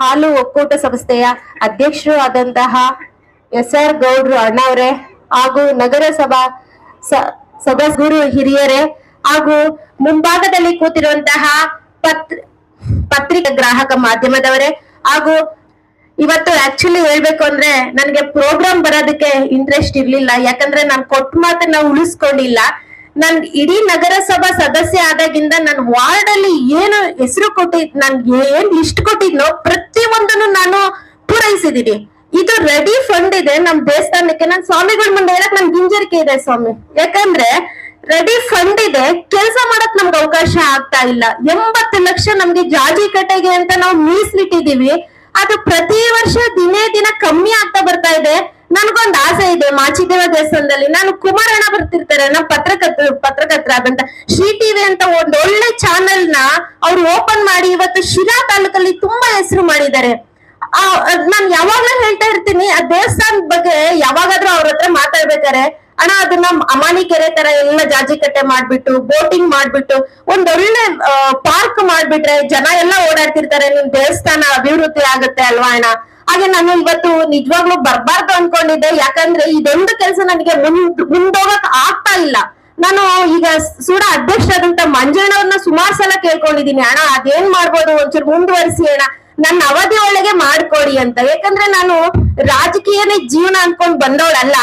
ಹಾಲು ಒಕ್ಕೂಟ ಸಂಸ್ಥೆಯ ಅಧ್ಯಕ್ಷರು ಆದಂತಹ ಎಸ್ ಆರ್ ಗೌಡ್ರು ಅಣ್ಣವರೇ ಹಾಗೂ ನಗರಸಭಾ ಸದಸ್ಯರು ಹಿರಿಯರೇ ಹಾಗೂ ಮುಂಭಾಗದಲ್ಲಿ ಕೂತಿರುವಂತಹ ಪತ್ರ ಪತ್ರಿಕಾ ಗ್ರಾಹಕ ಮಾಧ್ಯಮದವರೇ ಹಾಗೂ ಇವತ್ತು ಆಕ್ಚುಲಿ ಹೇಳ್ಬೇಕು ಅಂದ್ರೆ ನನಗೆ ಪ್ರೋಗ್ರಾಮ್ ಬರೋದಕ್ಕೆ ಇಂಟ್ರೆಸ್ಟ್ ಇರ್ಲಿಲ್ಲ. ಯಾಕಂದ್ರೆ ನಾನು ಕೊಟ್ಟ ಮಾತನ್ನ ಉಳಿಸ್ಕೊಂಡಿಲ್ಲ. ನನ್ ಇಡೀ ನಗರಸಭಾ ಸದಸ್ಯ ಆದಾಗಿಂದ ನನ್ ವಾರ್ಡ್ ಅಲ್ಲಿ ಏನು ಹೆಸರು ಕೊಟ್ಟಿದ್ ನನ್ಗೆ ಏನ್ ಲಿಸ್ಟ್ ಕೊಟ್ಟಿದ್ನೋ ಪ್ರತಿ ಒಂದನ್ನು ನಾನು ಪೂರೈಸಿದೀನಿ. ಇದು ರೆಡಿ ಫಂಡ್ ಇದೆ ನಮ್ ದೇವಸ್ಥಾನಕ್ಕೆ. ನನ್ ಸ್ವಾಮಿಗಳ ಮುಂದೆ ಹೇಳಕ್ ನನ್ ಗಿಂಜರಿಕೆ ಇದೆ ಸ್ವಾಮಿ. ಯಾಕಂದ್ರೆ ರೆಡಿ ಫಂಡ್ ಇದೆ, ಕೆಲಸ ಮಾಡಕ್ ನಮ್ಗೆ ಅವಕಾಶ ಆಗ್ತಾ ಇಲ್ಲ. ಎಂಬತ್ತು ಲಕ್ಷ ನಮ್ಗೆ ಜಾಜಿ ಕಟ್ಟೆಗೆ ಅಂತ ನಾವು ಮೀಸಲಿಟ್ಟಿದೀವಿ. ಅದು ಪ್ರತಿ ವರ್ಷ ದಿನೇ ದಿನ ಕಮ್ಮಿ ಆಗ್ತಾ ಬರ್ತಾ ಇದೆ. ನನ್ಗೊಂದ್ ಆಸೆ ಇದೆ ಮಾಚಿದೇವ ದೇವಸ್ಥಾನದಲ್ಲಿ. ನಾನು ಕುಮಾರಣ್ಣ ಬರ್ತಿರ್ತಾರೆ, ನಮ್ಮ ಪತ್ರಕರ್ತ ಆದಂತ ಶ್ರೀ ಟಿವಿ ಅಂತ ಒಂದ್ ಒಳ್ಳೆ ಚಾನೆಲ್ನ ಅವ್ರು ಓಪನ್ ಮಾಡಿ ಇವತ್ತು ಶಿರಾ ತಾಲೂಕಲ್ಲಿ ತುಂಬಾ ಹೆಸರು ಮಾಡಿದ್ದಾರೆ. ಆ ನಾನ್ ಯಾವಾಗ್ಲೂ ಹೇಳ್ತಾ ಇರ್ತೀನಿ, ಆ ದೇವಸ್ಥಾನದ ಬಗ್ಗೆ ಯಾವಾಗಾದ್ರೂ ಅವ್ರ ಹತ್ರ ಮಾತಾಡ್ಬೇಕಾರೆ ಅಣ್ಣ ಅದನ್ನ ಅಮಾನಿ ಕೆರೆ ತರ ಎಲ್ಲ ಜಾಜಿ ಕಟ್ಟೆ ಮಾಡ್ಬಿಟ್ಟು, ಬೋಟಿಂಗ್ ಮಾಡ್ಬಿಟ್ಟು ಒಳ್ಳೆ ಪಾರ್ಕ್ ಮಾಡ್ಬಿಟ್ರೆ ಜನ ಎಲ್ಲ ಓಡಾಡ್ತಿರ್ತಾರೆ, ನಿಮ್ ದೇವಸ್ಥಾನ ಅಭಿವೃದ್ಧಿ ಆಗುತ್ತೆ ಅಲ್ವಾ ಅಣ್ಣ? ಹಾಗೆ ನಾನು ಇವತ್ತು ನಿಜವಾಗ್ಲೂ ಬರ್ಬಾರ್ದು ಅನ್ಕೊಂಡಿದ್ದೆ. ಯಾಕಂದ್ರೆ ಇದೊಂದು ಕೆಲಸ ನನಗೆ ಮುಂದ್ ಮುಂದೋಗಕ್ ಆಗ್ತಾ ಇಲ್ಲ. ನಾನು ಈಗ ಸೂಡ ಅಧ್ಯಕ್ಷರಾದಂತ ಮಂಜಣ್ಣವ್ರನ್ನ ಸುಮಾರು ಸಲ ಕೇಳ್ಕೊಂಡಿದೀನಿ ಅಣ್ಣ, ಅದೇನ್ ಮಾಡ್ಬೋದು? ಒಂಚೂರು ಮುಂದುವರಿಸಿ ಅಣ್ಣ. ನನ್ನ ಅವಧಿ ಒಳಗೆ ಮಾಡ್ಕೊಡಿ ಅಂತ. ಯಾಕಂದ್ರೆ ನಾನು ರಾಜಕೀಯನೇ ಜೀವನ ಅನ್ಕೊಂಡ್ ಬಂದವಳಲ್ಲ.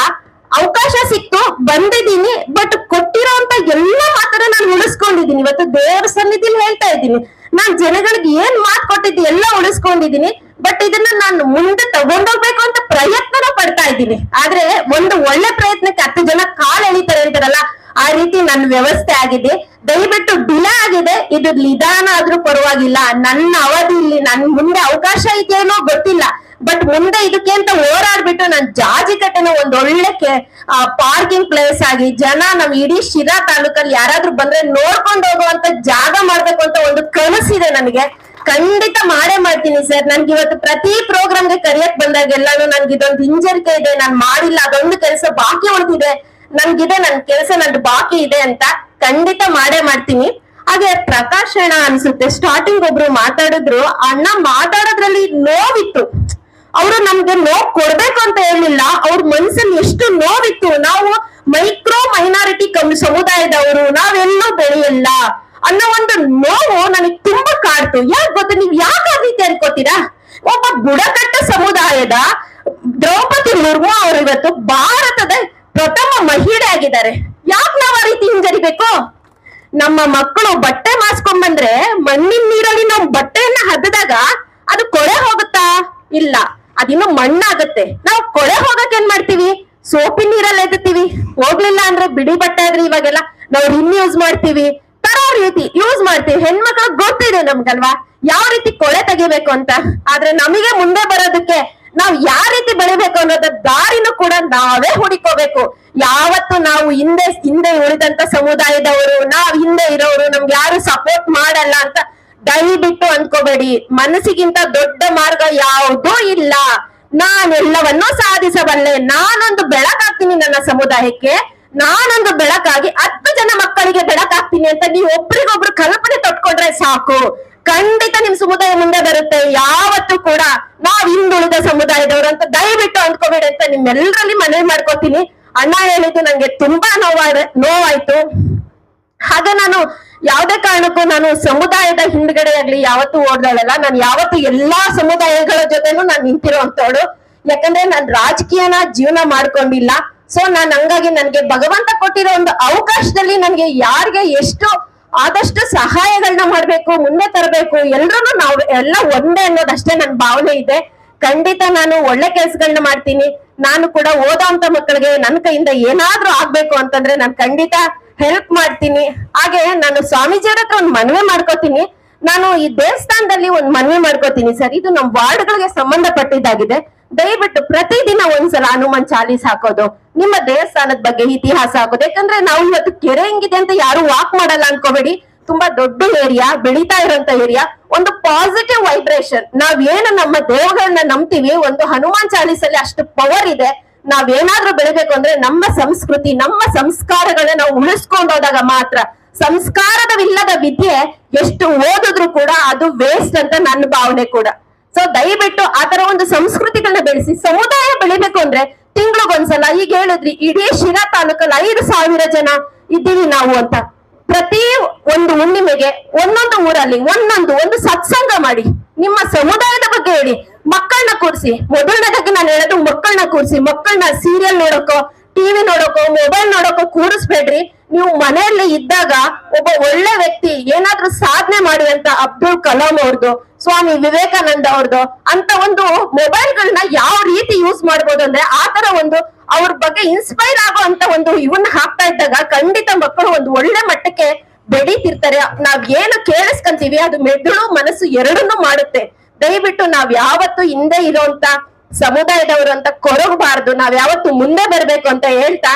ಅವಕಾಶ ಸಿಕ್ತು, ಬಂದಿದ್ದೀನಿ. ಬಟ್ ಕೊಟ್ಟಿರೋಂತ ಎಲ್ಲ ಮಾತನ್ನ ನಾನು ಉಳಿಸ್ಕೊಂಡಿದ್ದೀನಿ. ಇವತ್ತು ದೇವರ ಸನ್ನಿಧಿಲಿ ಇದ್ದೀನಿ ನಾನ್ ಜನಗಳಿಗೆ ಏನ್ ಮಾತು ಕೊಟ್ಟಿದ್ದೆ ಎಲ್ಲ ಉಳಿಸ್ಕೊಂಡಿದೀನಿ ಬಟ್ ಇದನ್ನ ನಾನು ಮುಂದೆ ತಗೊಂಡೋಗ್ಬೇಕು ಅಂತ ಪ್ರಯತ್ನನ ಪಡ್ತಾ ಇದ್ದೀನಿ. ಆದ್ರೆ ಒಂದು ಒಳ್ಳೆ ಪ್ರಯತ್ನಕ್ಕೆ ಹತ್ತು ಜನ ಕಾಲ್ ಎಳಿತಾರೆ ಅಂತಾರಲ್ಲ, ಆ ರೀತಿ ನನ್ನ ವ್ಯವಸ್ಥೆ ಆಗಿದೆ. ದಯವಿಟ್ಟು ಡಿಲೇ ಆಗಿದೆ. ಇದು ನಿಧಾನ ಆದ್ರೂ ಪರವಾಗಿಲ್ಲ. ನನ್ನ ಅವಧಿಯಲ್ಲಿ ನನ್ ಮುಂದೆ ಅವಕಾಶ ಇದೆಯೇನೋ ಗೊತ್ತಿಲ್ಲ. ಬಟ್ ಮುಂದೆ ಇದಕ್ಕೆ ಅಂತ ಹೋರಾಡ್ಬಿಟ್ಟು ನಾನ್ ಜಾಜಿ ಕಟ್ಟೆನ ಒಂದ್ ಒಳ್ಳೆ ಪಾರ್ಕಿಂಗ್ ಪ್ಲೇಸ್ ಆಗಿ ಜನ ನಮ್ ಇಡೀ ಶಿರಾ ತಾಲೂಕಲ್ಲಿ ಯಾರಾದ್ರೂ ಬಂದ್ರೆ ನೋಡ್ಕೊಂಡು ಹೋಗುವಂತ ಜಾಗ ಮಾಡ್ಬೇಕು ಅಂತ ಒಂದು ಕನಸಿದೆ ನನಗೆ. ಖಂಡಿತ ಮಾಡೇ ಮಾಡ್ತೀನಿ ಸರ್. ನನ್ಗೆ ಇವತ್ತು ಪ್ರತಿ ಪ್ರೋಗ್ರಾಮ್ಗೆ ಕರಿಯಕ್ ಬಂದಾಗೆಲ್ಲಾನು ನನ್ಗೆ ಇದೊಂದು ಹಿಂಜರಿಕೆ ಇದೆ, ನಾನ್ ಮಾಡಿಲ್ಲ, ಅದೊಂದು ಕೆಲಸ ಬಾಕಿ ಉಳಿದಿದೆ. ನನ್ಗಿದೆ, ನನ್ ಕೆಲಸ ನಂದು ಬಾಕಿ ಇದೆ ಅಂತ ಖಂಡಿತ ಮಾಡೇ ಮಾಡ್ತೀನಿ. ಹಾಗೆ ಪ್ರಕಾಶ್ ಅಣ್ಣ ಅನ್ಸುತ್ತೆ ಸ್ಟಾರ್ಟಿಂಗ್ ಒಬ್ರು ಮಾತಾಡಿದ್ರು, ಅಣ್ಣ ಮಾತಾಡೋದ್ರಲ್ಲಿ ನೋವಿತ್ತು. ಅವರು ನಮ್ಗೆ ನೋವು ಕೊಡ್ಬೇಕು ಅಂತ ಹೇಳಿಲ್ಲ ಅವ್ರ ಮನ್ಸಲ್ಲಿ ಎಷ್ಟು ನೋವಿತ್ತು, ನಾವು ಮೈಕ್ರೋ ಮೈನಾರಿಟಿ ಸಮುದಾಯದವರು, ನಾವೆಲ್ಲೂ ಬೆಳೆಯಲ್ಲ ಅನ್ನೋ ಒಂದು ನೋವು ನನಗೆ ತುಂಬಾ ಕಾಡ್ತು. ಯಾಕೆ ಗೊತ್ತ? ನೀವ್ ಯಾಕೆ ರೀತಿ ಅನ್ಕೋತೀರಾ? ಒಬ್ಬ ಬುಡಕಟ್ಟ ಸಮುದಾಯದ ದ್ರೌಪದಿ ಮುರ್ಮು ಅವರು ಇವತ್ತು ಭಾರತದ ಪ್ರಥಮ ಮಹಿಳೆ ಆಗಿದ್ದಾರೆ. ಯಾಕೆ ನಾವ್ ಆ ರೀತಿ ಹಿಂಜರಿಬೇಕು? ನಮ್ಮ ಮಕ್ಕಳು ಬಟ್ಟೆ ಮಾಸ್ಕೊಂಡ್ ಬಂದ್ರೆ ಮಣ್ಣಿನ ನೀರಲ್ಲಿ ನಾವು ಬಟ್ಟೆಯನ್ನ ಹದ್ದಾಗ ಅದು ಕೊಳೆ ಹೋಗುತ್ತಾ? ಇಲ್ಲ. ಅದಿನ್ನು ಮಣ್ಣಾಗತ್ತೆ. ನಾವು ಕೊಳೆ ಹೋಗಕ್ ಏನ್ ಮಾಡ್ತೀವಿ? ಸೋಪಿನ ನೀರಲ್ಲಿ ಎತ್ತೀವಿ ಹೋಗ್ಲಿಲ್ಲ ಅಂದ್ರೆ ಬಿಡಿ ಬಟ್ಟೆ ಆದ್ರೆ ಇವಾಗೆಲ್ಲ ನಾವು ರಿನ್ ಯೂಸ್ ಮಾಡ್ತೀವಿ. ತರೋ ರೀತಿ ಯೂಸ್ ಮಾಡ್ತೀವಿ. ಹೆಣ್ಮಕ್ಳು ಗೊತ್ತಿದೆ ನಮ್ಗಲ್ವಾ? ಯಾವ ರೀತಿ ಕೊಳೆ ತೆಗಿಬೇಕು ಅಂತ. ಆದ್ರೆ ನಮಗೆ ಮುಂದೆ ಬರೋದಕ್ಕೆ ನಾವ್ ಯಾವ ರೀತಿ ಬೆಳಿಬೇಕು ಅನ್ನೋದ ದಾರಿನೂ ಕೂಡ ನಾವೇ ಹುಡುಕೋಬೇಕು ಯಾವತ್ತು ನಾವು ಹಿಂದೆ ಹಿಂದೆ ಉಳಿದಂತ ಸಮುದಾಯದವರು, ನಾವ್ ಹಿಂದೆ ಇರೋರು ನಮ್ಗೆ ಯಾರು ಸಪೋರ್ಟ್ ಮಾಡಲ್ಲ ಅಂತ ದಯವಿಟ್ಟು ಅನ್ಕೋಬೇಡಿ. ಮನಸ್ಸಿಗಿಂತ ದೊಡ್ಡ ಮಾರ್ಗ ಯಾವುದೂ ಇಲ್ಲ. ನಾನೆಲ್ಲವನ್ನೂ ಸಾಧಿಸಬಲ್ಲೆ. ನಾನೊಂದು ಬೆಳಕಾಗ್ತೀನಿ ನನ್ನ ಸಮುದಾಯಕ್ಕೆ. ನಾನೊಂದು ಬೆಳಕಾಗಿ ಹತ್ತು ಜನ ಮಕ್ಕಳಿಗೆ ಬೆಳಕಾಗ್ತೀನಿ ಅಂತ ನೀವು ಒಬ್ರಿಗೊಬ್ರು ಕಲ್ಪನೆ ತೊಟ್ಕೊಂಡ್ರೆ ಸಾಕು. ಖಂಡಿತ ನಿಮ್ ಸಮುದಾಯ ಮುಂದೆ ಬರುತ್ತೆ. ಯಾವತ್ತೂ ಕೂಡ ನಾವ್ ಹಿಂದುಳಿದ ಸಮುದಾಯದವರು ಅಂತ ದಯವಿಟ್ಟು ಅಂದ್ಕೋಬೇಡಿ ಅಂತ ನಿಮ್ಮೆಲ್ಲರಲ್ಲಿ ಮನವಿ ಮಾಡ್ಕೋತೀನಿ. ಅಣ್ಣ ಹೇಳಿದ್ದು ನಂಗೆ ತುಂಬಾ ನೋವಾದ ನೋವಾಯ್ತು. ಹಾಗೆ ನಾನು ಯಾವ್ದೇ ಕಾರಣಕ್ಕೂ ನಾನು ಸಮುದಾಯದ ಹಿಂದ್ಗಡೆ ಆಗ್ಲಿ ಯಾವತ್ತೂ ಓಡ್ದಾಳಲ್ಲ ನಾನು ಯಾವತ್ತೂ ಎಲ್ಲಾ ಸಮುದಾಯಗಳ ಜೊತೆನೂ ನಾನು ನಿಂತಿರೋಂಥವಳು ಯಾಕಂದ್ರೆ ನಾನ್ ರಾಜಕೀಯನ ಜೀವನ ಮಾಡ್ಕೊಂಡಿಲ್ಲ. ಸೊ ನಾನ್ ಹಂಗಾಗಿ ನನ್ಗೆ ಭಗವಂತ ಕೊಟ್ಟಿರೋ ಒಂದು ಅವಕಾಶದಲ್ಲಿ ನನ್ಗೆ ಯಾರಿಗೆ ಎಷ್ಟು ಆದಷ್ಟು ಸಹಾಯಗಳನ್ನ ಮಾಡ್ಬೇಕು, ಮುಂದೆ ತರಬೇಕು ಎಲ್ರೂ ನಾವು ಎಲ್ಲ ಒಂದೇ ಅನ್ನೋದಷ್ಟೇ ನನ್ ಭಾವನೆ ಇದೆ. ಖಂಡಿತ ನಾನು ಒಳ್ಳೆ ಕೆಲ್ಸಗಳನ್ನ ಮಾಡ್ತೀನಿ. ನಾನು ಕೂಡ ಓದೋಂತ ಮಕ್ಕಳಿಗೆ ನನ್ನ ಕೈಯಿಂದ ಏನಾದ್ರೂ ಆಗ್ಬೇಕು ಅಂತಂದ್ರೆ ನಾನು ಖಂಡಿತ ಹೆಲ್ಪ್ ಮಾಡ್ತೀನಿ. ಹಾಗೆ ನಾನು ಸ್ವಾಮೀಜಿಯವ್ರ ಹತ್ರ ಒಂದು ಮನವಿ ಮಾಡ್ಕೋತೀನಿ. ನಾನು ಈ ದೇವಸ್ಥಾನದಲ್ಲಿ ಒಂದು ಮನವಿ ಮಾಡ್ಕೋತೀನಿ ಸರ್. ಇದು ನಮ್ಮ ವಾರ್ಡ್ಗಳಿಗೆ ಸಂಬಂಧಪಟ್ಟಿದ್ದಾಗಿದೆ. ದಯವಿಟ್ಟು ಪ್ರತಿದಿನ ಒಂದ್ಸಲ ಹನುಮಾನ್ ಚಾಲೀಸ್ ಹಾಕೋದು, ನಿಮ್ಮ ದೇವಸ್ಥಾನದ ಬಗ್ಗೆ ಇತಿಹಾಸ ಹಾಕೋದು. ಯಾಕಂದ್ರೆ ನಾವು ಇವತ್ತು ಕೆರೆ ಹೆಂಗಿದೆ ಅಂತ ಯಾರು ವಾಕ್ ಮಾಡಲ್ಲ ಅನ್ಕೋಬೇಡಿ. ತುಂಬಾ ದೊಡ್ಡ ಏರಿಯಾ ಬೆಳೀತಾ ಇರೋಂತ ಏರಿಯಾ ಒಂದು ಪಾಸಿಟಿವ್ ವೈಬ್ರೇಷನ್ ನಾವೇನು ನಮ್ಮ ದೇವಗಳನ್ನ ನಂಬ್ತೀವಿ, ಒಂದು ಹನುಮಾನ್ ಚಾಲೀಸಲ್ಲಿ ಅಷ್ಟು ಪವರ್ ಇದೆ. ನಾವೇನಾದ್ರೂ ಬೆಳಿಬೇಕು ಅಂದ್ರೆ ನಮ್ಮ ಸಂಸ್ಕೃತಿ, ನಮ್ಮ ಸಂಸ್ಕಾರಗಳನ್ನ ನಾವು ಉಳಿಸ್ಕೊಂಡು ಹೋದಾಗ ಮಾತ್ರ ಸಂಸ್ಕಾರದವಿಲ್ಲದ ವಿದ್ಯೆ ಎಷ್ಟು ಓದಿದ್ರು ಕೂಡ ಅದು ವೇಸ್ಟ್ ಅಂತ ನನ್ನ ಭಾವನೆ ಕೂಡ. ಸೊ ದಯವಿಟ್ಟು ಆತರ ತರ ಒಂದು ಸಂಸ್ಕೃತಿಗಳನ್ನ ಬೆಳೆಸಿ, ಸಮುದಾಯ ಬೆಳಿಬೇಕು ಅಂದ್ರೆ ತಿಂಗಳಿಗೊಂದ್ಸಲ ಈಗ ಹೇಳಿದ್ರಿ, ಇಡೀ ಶಿರಾ ತಾಲೂಕಲ್ಲಿ ಐದು ಸಾವಿರ ಜನ ಇದ್ದೀವಿ ನಾವು ಅಂತ. ಪ್ರತಿ ಒಂದು ಹುಣ್ಣಿಮೆಗೆ ಒಂದೊಂದು ಊರಲ್ಲಿ ಒಂದೊಂದು ಒಂದು ಸತ್ಸಂಗ ಮಾಡಿ. ನಿಮ್ಮ ಸಮುದಾಯದ ಬಗ್ಗೆ ಹೇಳಿ. ಮಕ್ಕಳನ್ನ ಕೂರಿಸಿ. ಮೊದಲನೇದಾಗಿ ನಾನು ಹೇಳೋದು ಮಕ್ಕಳನ್ನ ಕೂರಿಸಿ. ಮಕ್ಕಳನ್ನ ಸೀರಿಯಲ್ ನೋಡೋಕೋ ಟಿವಿ ನೋಡೋಕೋ ಮೊಬೈಲ್ ನೋಡೋಕೋ ಕೂರಿಸ್ಬೇಡ್ರಿ. ನೀವು ಮನೆಯಲ್ಲಿ ಇದ್ದಾಗ ಒಬ್ಬ ಒಳ್ಳೆ ವ್ಯಕ್ತಿ ಏನಾದ್ರೂ ಸಾಧನೆ ಮಾಡುವಂತ ಅಬ್ದುಲ್ ಕಲಾಂ ಅವ್ರದ್ದು ಸ್ವಾಮಿ ವಿವೇಕಾನಂದ ಅವ್ರದ್ದು ಅಂತ ಒಂದು ಮೊಬೈಲ್ ಗಳನ್ನ ಯಾವ ರೀತಿ ಯೂಸ್ ಮಾಡ್ಬೋದು ಅಂದ್ರೆ ಆ ತರ ಒಂದು ಅವ್ರ ಬಗ್ಗೆ ಇನ್ಸ್ಪೈರ್ ಆಗೋ ಅಂತ ಒಂದು ಇವನ್ನ ಹಾಕ್ತಾ ಇದ್ದಾಗ ಖಂಡಿತ ಮಕ್ಕಳು ಒಂದು ಒಳ್ಳೆ ಮಟ್ಟಕ್ಕೆ ಬೆಳೀತಿರ್ತಾರೆ. ನಾವ್ ಏನು ಕೇಳಿಸ್ಕೊಂತೀವಿ, ಅದು ಮೆದುಳು ಮನಸ್ಸು ಎರಡನ್ನೂ ಮಾಡುತ್ತೆ. ದಯವಿಟ್ಟು ನಾವ್ ಯಾವತ್ತು ಹಿಂದೆ ಇರೋಂತ ಸಮುದಾಯದವರು ಅಂತ ಕೊರಗಬಾರ್ದು. ನಾವ್ ಯಾವತ್ತು ಮುಂದೆ ಬರ್ಬೇಕು ಅಂತ ಹೇಳ್ತಾ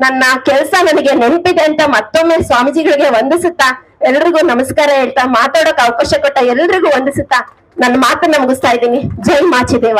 ನನ್ನ ಕೆಲಸ ನನಗೆ ನೆನಪಿದೆ ಅಂತ ಮತ್ತೊಮ್ಮೆ ಸ್ವಾಮೀಜಿಗಳಿಗೆ ವಂದಿಸುತ್ತಾ ಎಲ್ರಿಗೂ ನಮಸ್ಕಾರ ಹೇಳ್ತಾ ಮಾತಾಡೋಕ್ ಅವಕಾಶ ಕೊಟ್ಟ ಎಲ್ರಿಗೂ ವಂದಿಸುತ್ತಾ ನನ್ನ ಮಾತನ್ನ ಮುಗಿಸ್ತಾ ಇದ್ದೀನಿ. ಜೈ ಮಾಚಿದೇವ.